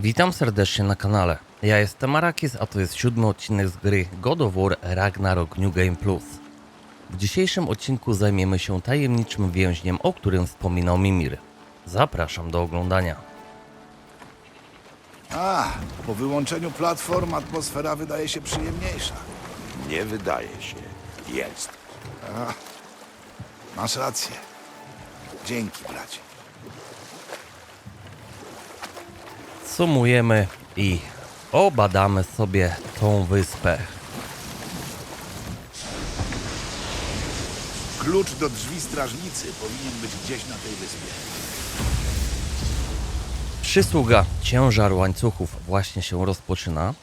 Witam serdecznie na kanale. Ja jestem Arakis, a to jest siódmy odcinek z gry God of War Ragnarok New Game Plus. W dzisiejszym odcinku zajmiemy się tajemniczym więźniem, o którym wspominał Mimir. Zapraszam do oglądania. A, po wyłączeniu platform atmosfera wydaje się przyjemniejsza. Nie wydaje się. Jest. Masz rację. Dzięki, bracie. Sumujemy i obadamy sobie tą wyspę. Klucz do drzwi strażnicy powinien być gdzieś na tej wyspie. Przysługa ciężar łańcuchów właśnie się rozpoczyna.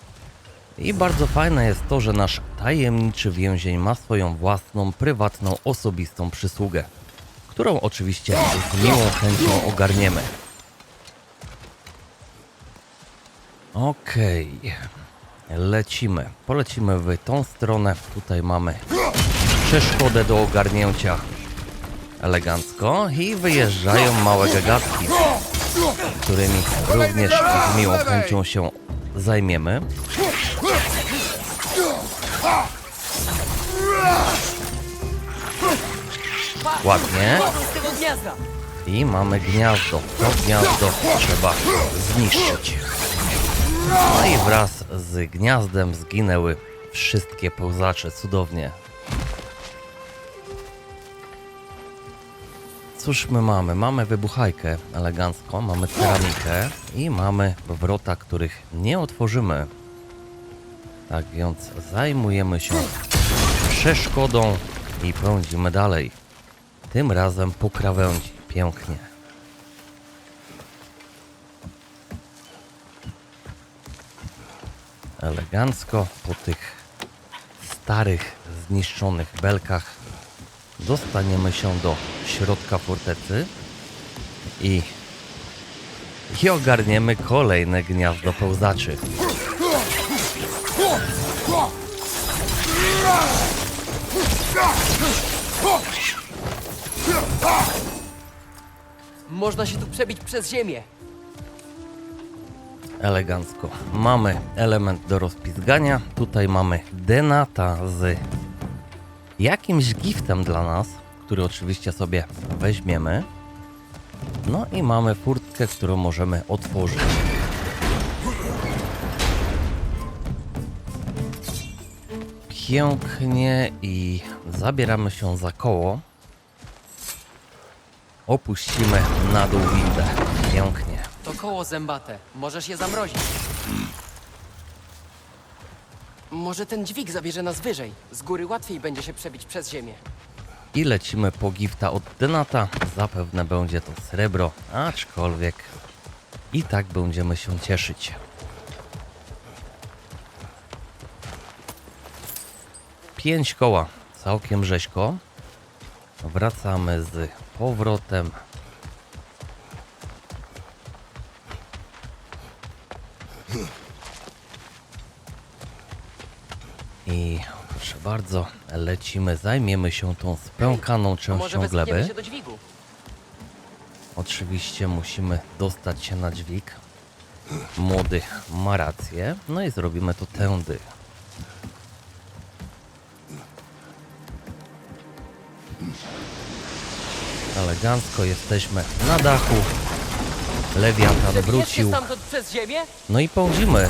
I bardzo fajne jest to, że nasz tajemniczy więzień ma swoją własną, prywatną, osobistą przysługę, którą oczywiście z miłą chęcią ogarniemy. Okej, lecimy. Polecimy w tą stronę. Tutaj mamy przeszkodę do ogarnięcia elegancko i wyjeżdżają małe gagatki którymi również z miłą chęcią się zajmiemy. Ładnie. I mamy gniazdo. To gniazdo trzeba zniszczyć. No i wraz z gniazdem zginęły wszystkie pełzacze. Cudownie. Cóż my mamy? Mamy wybuchajkę elegancką, mamy ceramikę i mamy wrota, których nie otworzymy. Tak więc zajmujemy się przeszkodą i pędzimy dalej. Tym razem po krawędzi. Pięknie. Elegancko po tych starych, zniszczonych belkach dostaniemy się do środka fortecy i, i ogarniemy kolejne gniazdo pełzaczy. Można się tu przebić przez ziemię. Elegancko. Mamy element do rozpizgania. Tutaj mamy denata z jakimś giftem dla nas, który oczywiście sobie weźmiemy. No i mamy furtkę, którą możemy otworzyć. Pięknie i zabieramy się za koło. Opuścimy na dół windę. Pięknie. Koło zębate. Możesz je zamrozić. Może ten dźwig zabierze nas wyżej. Z góry łatwiej będzie się przebić przez ziemię. I lecimy po gifta od Denata. Zapewne będzie to srebro, aczkolwiek i tak będziemy się cieszyć. Pięć koła, całkiem rzeźko. Wracamy z powrotem. I proszę bardzo, lecimy, zajmiemy się tą spękaną może częścią gleby. się do dźwigu? Oczywiście musimy dostać się na dźwig. Młody ma rację. No i zrobimy to tędy. Elegancko jesteśmy na dachu. Lewiatan wrócił. No i pędzimy.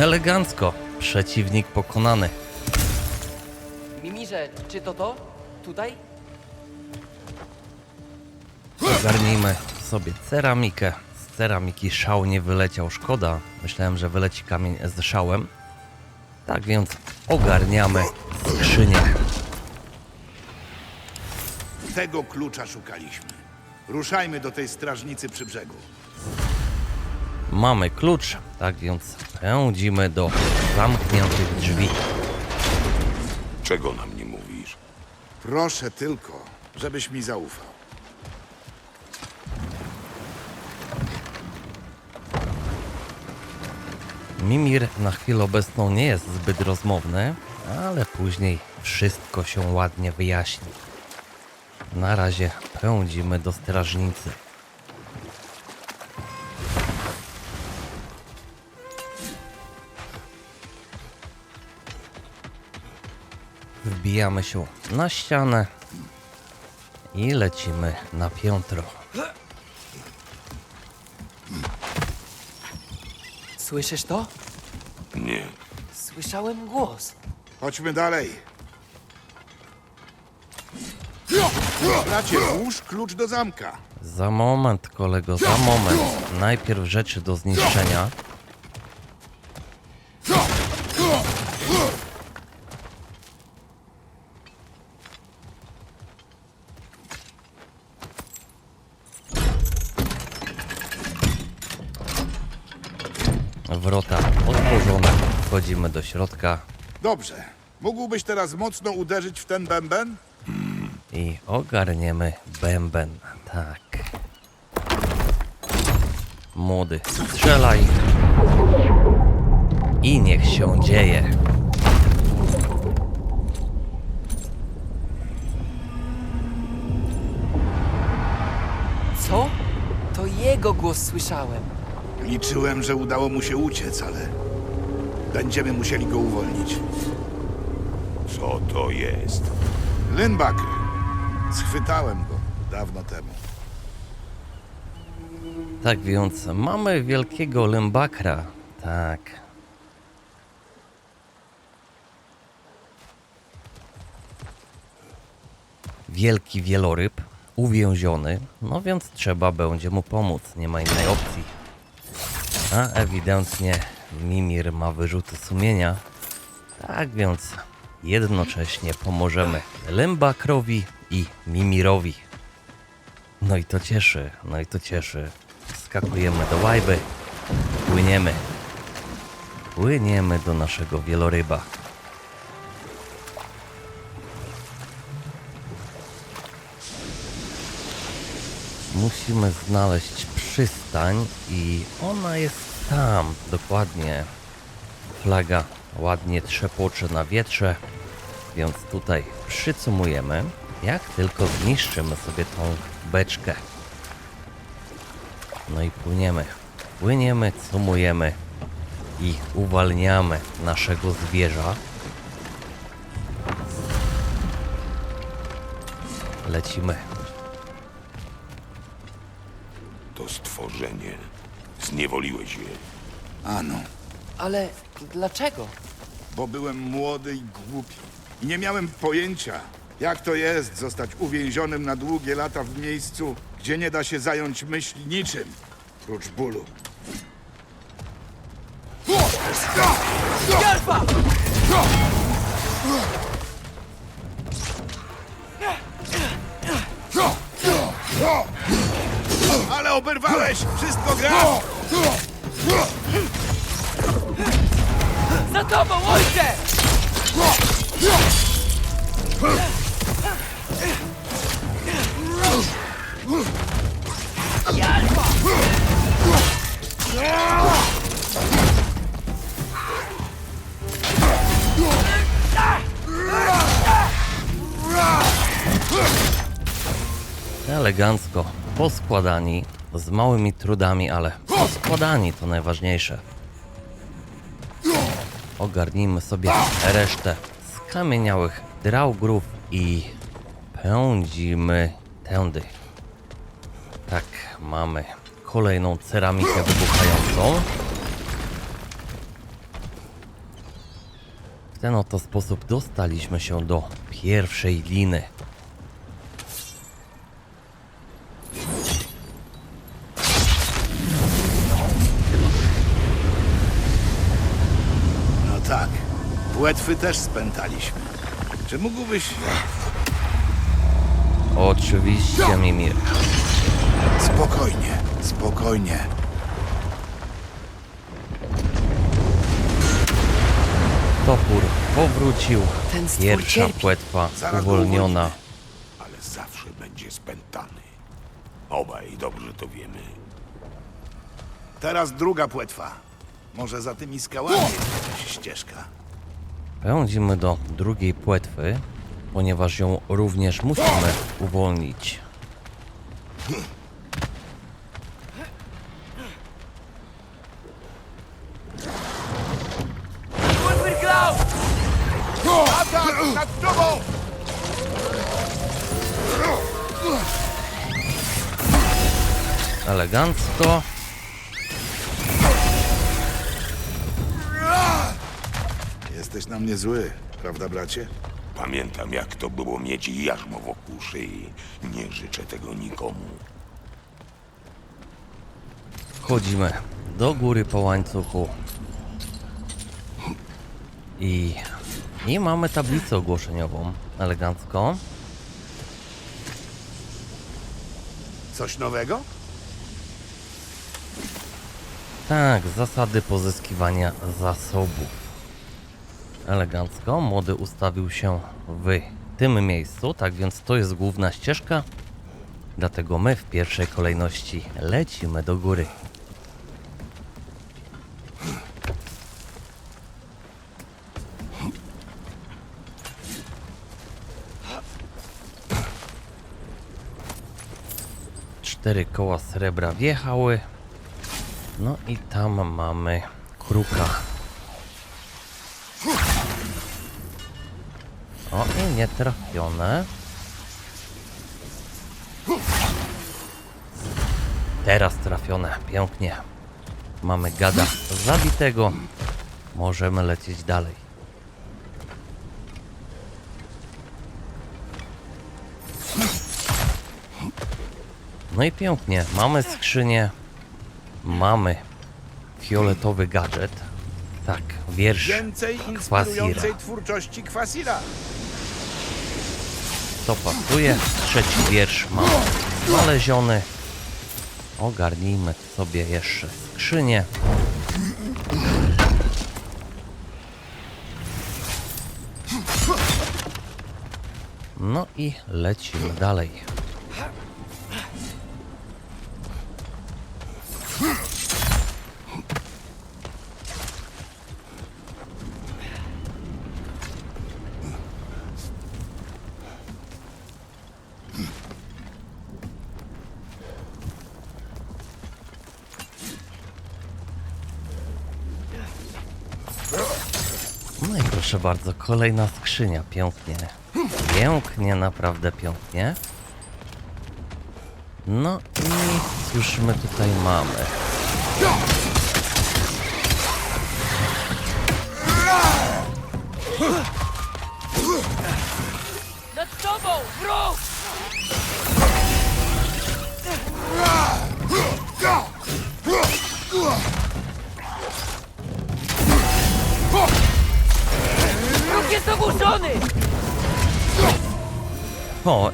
Elegancko. Przeciwnik pokonany. Mimirze, czy to to? Tutaj? Ogarnijmy sobie ceramikę. Z ceramiki szał nie wyleciał, szkoda. Myślałem, że wyleci kamień z szałem. Tak więc ogarniamy skrzynię. Tego klucza szukaliśmy. Ruszajmy do tej strażnicy przy brzegu. Mamy klucz, tak więc pędzimy do zamkniętych drzwi. Czego nam nie mówisz? Proszę tylko, żebyś mi zaufał. Mimir na chwilę obecną nie jest zbyt rozmowny, ale później wszystko się ładnie wyjaśni. Na razie pędzimy do strażnicy. Wbijamy się na ścianę i lecimy na piętro. Słyszysz to? Nie. Słyszałem głos. Chodźmy dalej. Bracie, włóż klucz do zamka. Za moment, kolego, za moment. Najpierw rzeczy do zniszczenia. Wrota otworzone. Wchodzimy do środka Dobrze. Mógłbyś teraz mocno uderzyć w ten bęben? i ogarniemy bęben. Tak. Młody, strzelaj. I niech się dzieje. Co? To jego głos słyszałem. Liczyłem, że udało mu się uciec, ale będziemy musieli go uwolnić. Co to jest? Lynbacker. Schwytałem go dawno temu. Tak więc mamy wielkiego lębakra. Tak. Wielki wieloryb, uwięziony, no więc trzeba będzie mu pomóc, nie ma innej opcji. A ewidentnie Mimir ma wyrzuty sumienia. Tak więc jednocześnie pomożemy Lębakrowi i Mimirowi. No i to cieszy, no i to cieszy. Skakujemy do łajby, płyniemy. Płyniemy do naszego wieloryba. Musimy znaleźć przystań i ona jest tam, dokładnie. Flaga ładnie trzepocze na wietrze, więc tutaj przycumujemy, jak tylko zniszczymy sobie tą beczkę. No i płyniemy. Płyniemy, cumujemy i uwalniamy naszego zwierza. Lecimy. To stworzenie. Zniewoliłeś je. Ano, Ale dlaczego? bo byłem młody i głupi. I nie miałem pojęcia, jak to jest zostać uwięzionym na długie lata w miejscu, gdzie nie da się zająć myśli niczym, prócz bólu. Ale oberwałeś! Wszystko gra! Za tobą, ojcze! Elegancko, poskładani, z małymi trudami, ale poskładani to najważniejsze. Ogarnijmy sobie resztę skamieniałych draugrów i pędzimy tędy. Tak, mamy kolejną ceramikę wybuchającą. W ten oto sposób dostaliśmy się do pierwszej liny. Płetwy też spętaliśmy. Czy mógłbyś... Oczywiście, Mimir. Spokojnie, spokojnie. Topór powrócił. Ten stwór Pierwsza cierpi. płetwa Zaraz go uwolniona. uwolnimy. Ale zawsze będzie spętany. Obaj dobrze to wiemy. Teraz druga płetwa. Może za tymi skałami jest jakaś ścieżka. Pędzimy do drugiej płetwy, ponieważ ją również musimy uwolnić. Elegancko. Jesteś na mnie zły, prawda bracie? Pamiętam, jak to było mieć jarzmo wokół szyi. Nie życzę tego nikomu. Wchodzimy do góry po łańcuchu. I, I mamy tablicę ogłoszeniową. Elegancko. Coś nowego? Tak, zasady pozyskiwania zasobów. Elegancko. Młody ustawił się w tym miejscu, tak więc to jest główna ścieżka. Dlatego my w pierwszej kolejności lecimy do góry. Cztery koła srebra wjechały. No i tam mamy kruka. Nietrafione. Teraz trafione, pięknie. Mamy gada zabitego. Możemy lecieć dalej. No i pięknie, mamy skrzynię, mamy fioletowy gadżet. Tak, wiersz Więcej Kwasira. inspirującej twórczości Kwasira. To pasuje. Trzeci wiersz mam znaleziony. Ogarnijmy sobie jeszcze skrzynię. No i lecimy dalej. Proszę bardzo, kolejna skrzynia. Pięknie. Pięknie, naprawdę pięknie. No i cóż my tutaj mamy?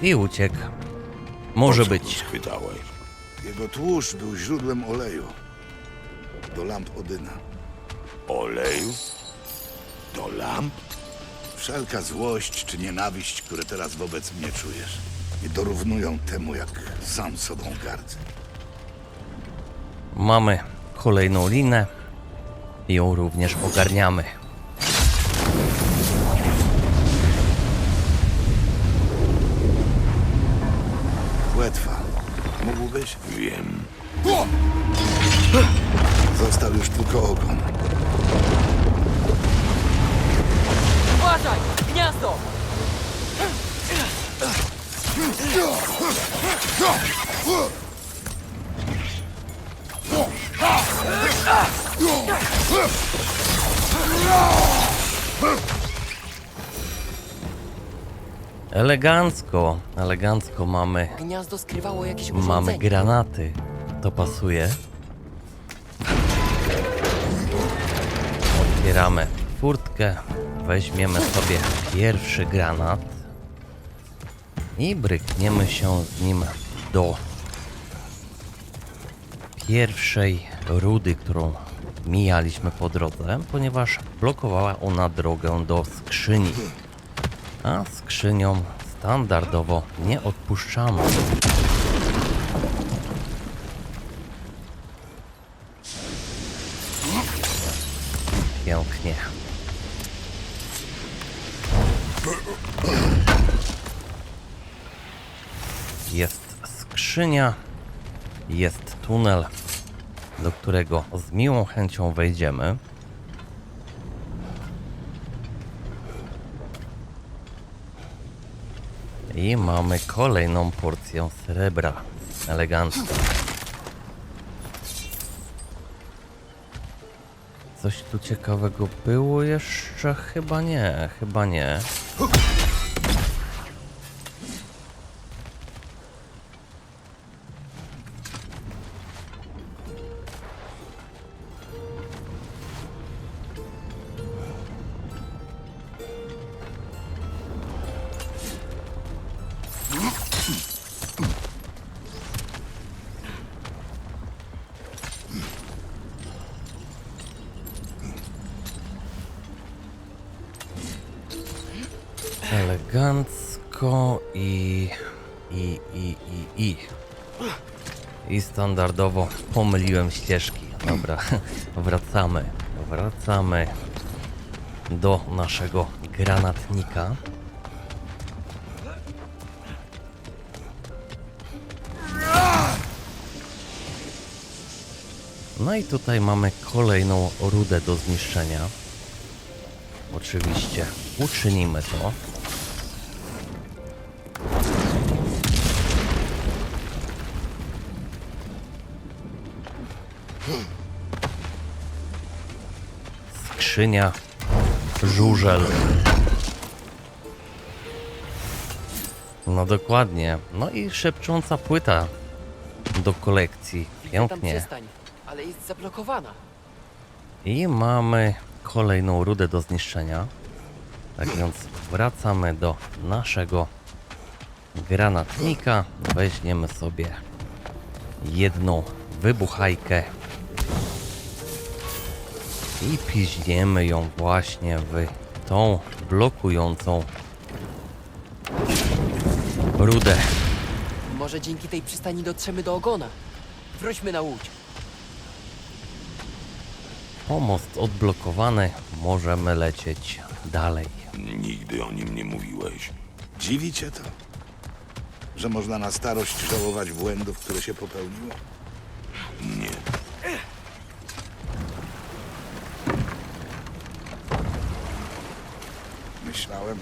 I uciekł. Może być. Schwytałeś. Jego tłuszcz był źródłem oleju. Do lamp Odyna. Oleju? Do lamp? Wszelka złość czy nienawiść, które teraz wobec mnie czujesz, nie dorównują temu, jak sam sobą gardzę. Mamy kolejną linę. I ją również ogarniamy. Mógłbyś? Wiem. Został już tylko ogon. Uważaj! Gniazdo! Elegancko, elegancko mamy Gniazdo skrywało jakieś Mamy urządzenie. granaty. To pasuje. Otwieramy furtkę. Weźmiemy sobie pierwszy granat. i brykniemy się z nim do pierwszej rudy, którą mijaliśmy po drodze, ponieważ blokowała ona drogę do skrzyni. A skrzynią standardowo nie odpuszczamy. Pięknie. Jest skrzynia, jest tunel, do którego z miłą chęcią wejdziemy. I mamy kolejną porcję srebra. Elegancko. Coś tu ciekawego było jeszcze? Chyba nie, chyba nie. Pomyliłem ścieżki. Dobra, wracamy. Wracamy do naszego granatnika. No i tutaj mamy kolejną rudę do zniszczenia. Oczywiście uczynimy to. Skrzynia, żużel. No dokładnie. No i szepcząca płyta do kolekcji. Pięknie. ale jest zablokowana. I mamy kolejną rudę do zniszczenia. Tak więc wracamy do naszego granatnika. Weźmiemy sobie jedną wybuchajkę i piźniemy ją właśnie w tą blokującą rudę. Może dzięki tej przystani dotrzemy do ogona. Wróćmy na łódź. Pomost odblokowany, możemy lecieć dalej. Nigdy o nim nie mówiłeś. Dziwi cię to? Że można na starość żałować błędów, które się popełniło? Nie. Myślałem,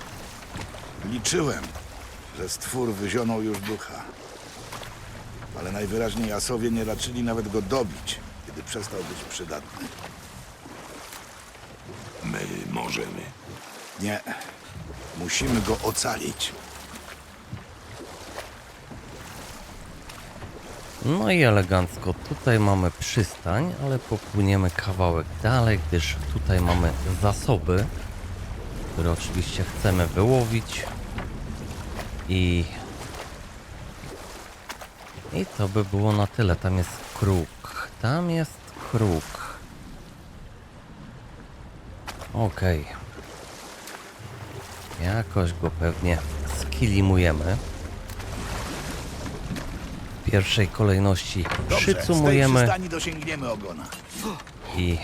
liczyłem, że stwór wyzionął już ducha. Ale najwyraźniej Asowie nie raczyli nawet go dobić, kiedy przestał być przydatny. My możemy. Nie, musimy go ocalić. No i elegancko, tutaj mamy przystań, ale popłyniemy kawałek dalej, gdyż tutaj mamy zasoby, które oczywiście chcemy wyłowić. I... I to by było na tyle. Tam jest kruk. Tam jest kruk. Okej. Jakoś go pewnie skilimujemy. W pierwszej kolejności przycumujemy i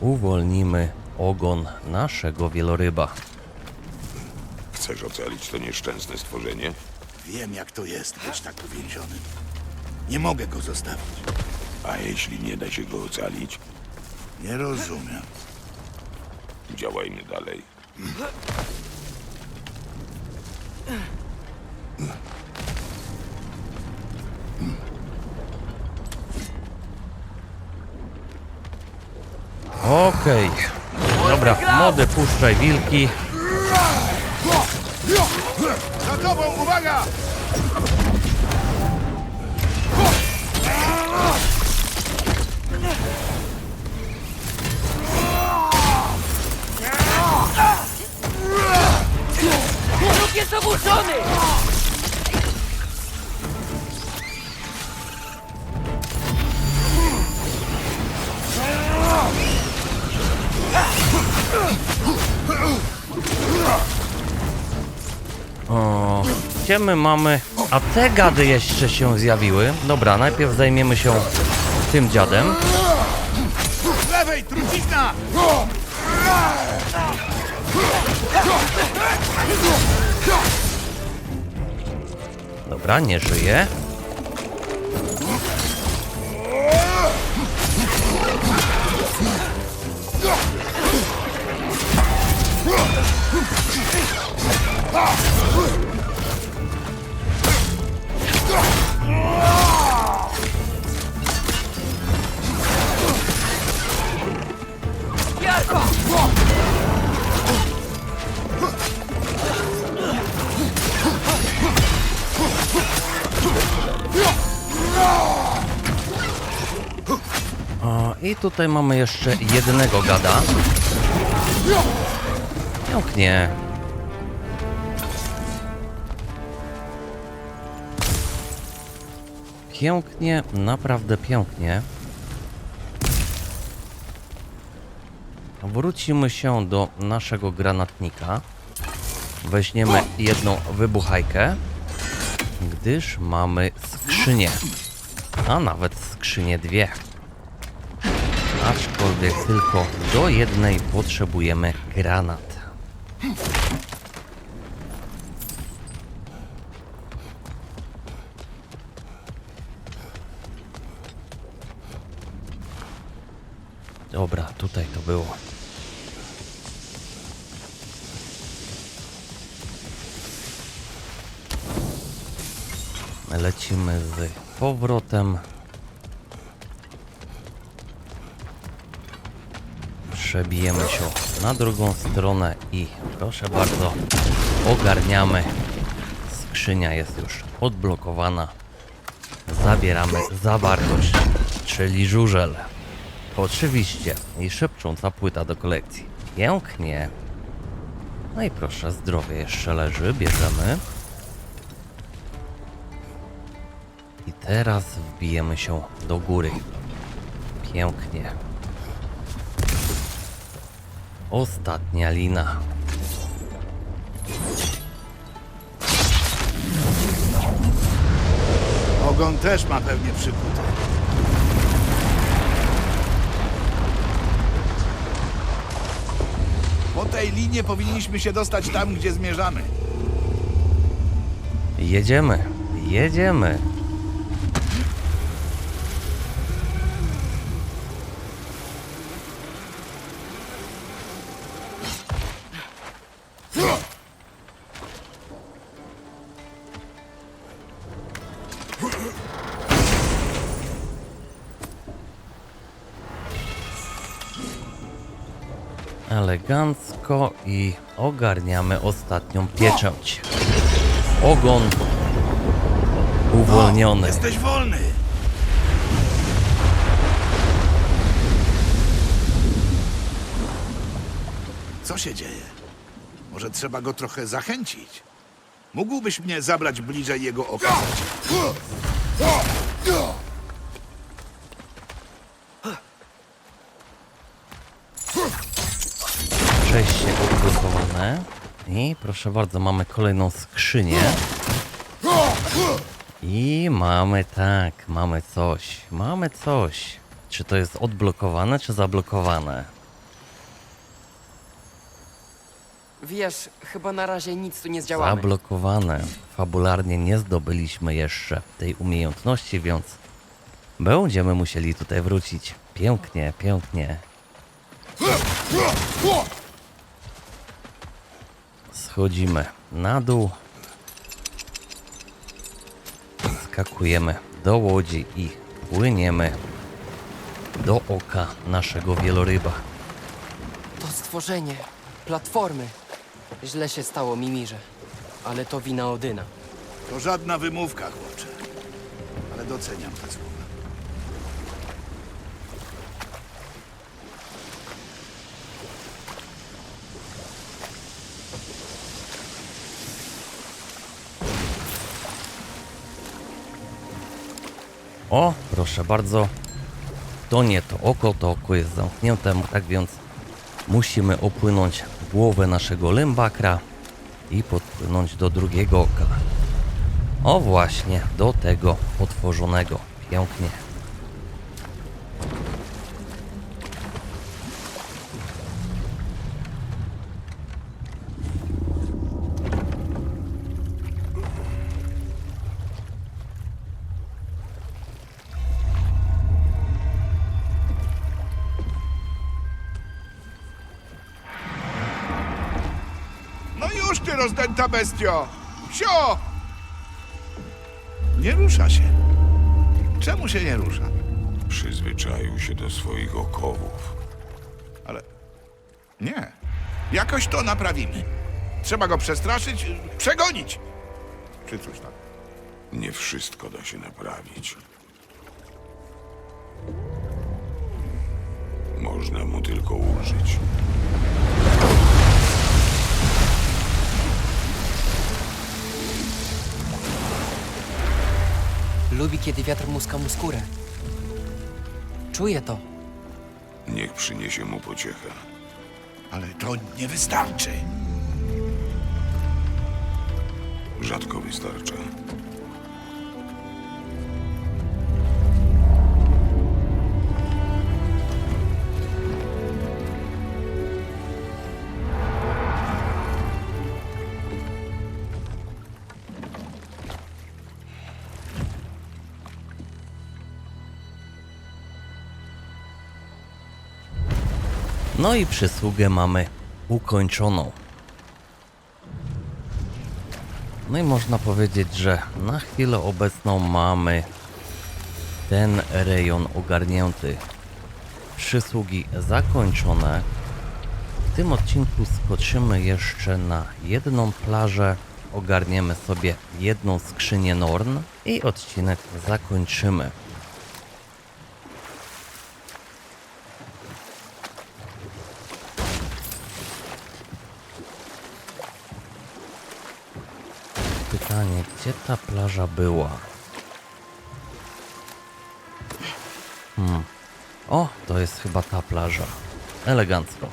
uwolnimy ogon naszego wieloryba. Chcesz ocalić to nieszczęsne stworzenie? Wiem, jak to jest być tak uwięzionym. Nie mogę go zostawić. A jeśli nie da się go ocalić, Nie rozumiem. działajmy dalej. Okej. Dobra, młody puszczaj wilki. Za tobą, uwaga! Wróg jest ogłuszony! O, gdzie my mamy? A te gady jeszcze się zjawiły. Dobra, najpierw zajmiemy się tym dziadem. Lewej, trucizna! Dobra, nie żyje. I tutaj mamy jeszcze jednego gada. Pięknie. Pięknie, naprawdę pięknie. Wrócimy się do naszego granatnika. Weźmiemy jedną wybuchajkę, gdyż mamy skrzynię. A nawet skrzynię dwie. Aczkolwiek tylko do jednej potrzebujemy granat. Było. Lecimy z powrotem. Przebijemy się na drugą stronę i proszę bardzo, ogarniamy. Skrzynia jest już odblokowana. Zabieramy zawartość, czyli żużel. Oczywiście i szepcząca płyta do kolekcji. Pięknie. No i proszę, zdrowie jeszcze leży, bierzemy. I teraz wbijemy się do góry. Pięknie. Ostatnia lina. Ogon też ma pewnie przykuty. Po linie powinniśmy się dostać tam, gdzie zmierzamy. Jedziemy, jedziemy. Elegancko i ogarniamy ostatnią pieczęć. Ogon uwolniony. Jesteś wolny! Co się dzieje? Może trzeba go trochę zachęcić? Mógłbyś mnie zabrać bliżej jego okazać? Przejście odblokowane. Proszę bardzo, mamy kolejną skrzynię. I mamy tak, mamy coś. Mamy coś. Czy to jest odblokowane, czy zablokowane? Wiesz, chyba na razie nic tu nie zdziałamy. Zablokowane. Fabularnie nie zdobyliśmy jeszcze tej umiejętności, więc będziemy musieli tutaj wrócić. Pięknie, pięknie. Schodzimy na dół. Skakujemy do łodzi i płyniemy do oka naszego wieloryba. To stworzenie, platformy. Źle się stało Mimirze. Ale to wina Odyna. To żadna wymówka, chłopcze. Ale doceniam te słowa. O, proszę bardzo. To nie to oko, to oko jest zamknięte, tak więc musimy opłynąć głowę naszego lębakra i podpłynąć do drugiego oka. O właśnie, do tego otworzonego. Pięknie. Bestio! Sio! Nie rusza się. Czemu się nie rusza? Przyzwyczaił się do swoich okowów. Ale nie. Jakoś to naprawimy. Trzeba go przestraszyć, przegonić. Czy coś tam. Nie wszystko da się naprawić. Można mu tylko ulżyć. Lubi, kiedy wiatr muska mu skórę. Czuję to. Niech przyniesie mu pociechę. Ale to nie wystarczy. Rzadko wystarcza. No i przysługę mamy ukończoną. No i można powiedzieć, że na chwilę obecną mamy ten rejon ogarnięty. Przysługi zakończone. W tym odcinku skoczymy jeszcze na jedną plażę. Ogarniemy sobie jedną skrzynię Norn i odcinek zakończymy. Gdzie ta plaża była? Hmm. O, to jest chyba ta plaża. Elegancko.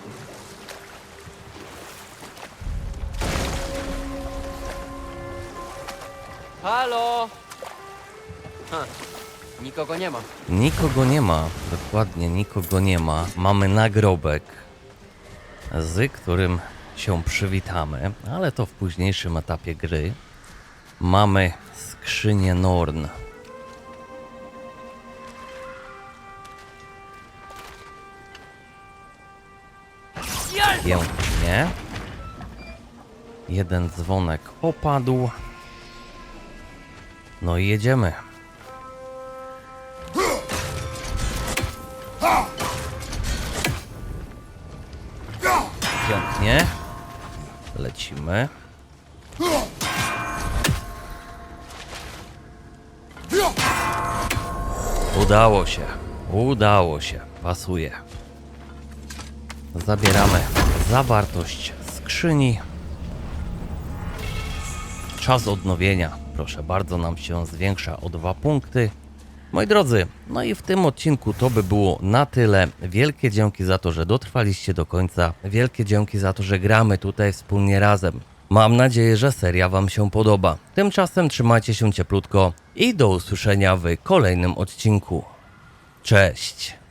Halo! Ha, nikogo nie ma. Nikogo nie ma, dokładnie nikogo nie ma. Mamy nagrobek, z którym się przywitamy, ale to w późniejszym etapie gry. Mamy skrzynię Norn. Pięknie. Jeden dzwonek opadł. No i jedziemy. Pięknie. Lecimy. Udało się. Udało się. Pasuje. Zabieramy zawartość skrzyni. Czas odnowienia, proszę bardzo, nam się zwiększa o dwa punkty. Moi drodzy, no i w tym odcinku to by było na tyle. Wielkie dzięki za to, że dotrwaliście do końca. Wielkie dzięki za to, że gramy tutaj wspólnie razem. Mam nadzieję, że seria Wam się podoba. Tymczasem trzymajcie się cieplutko i do usłyszenia w kolejnym odcinku. Cześć!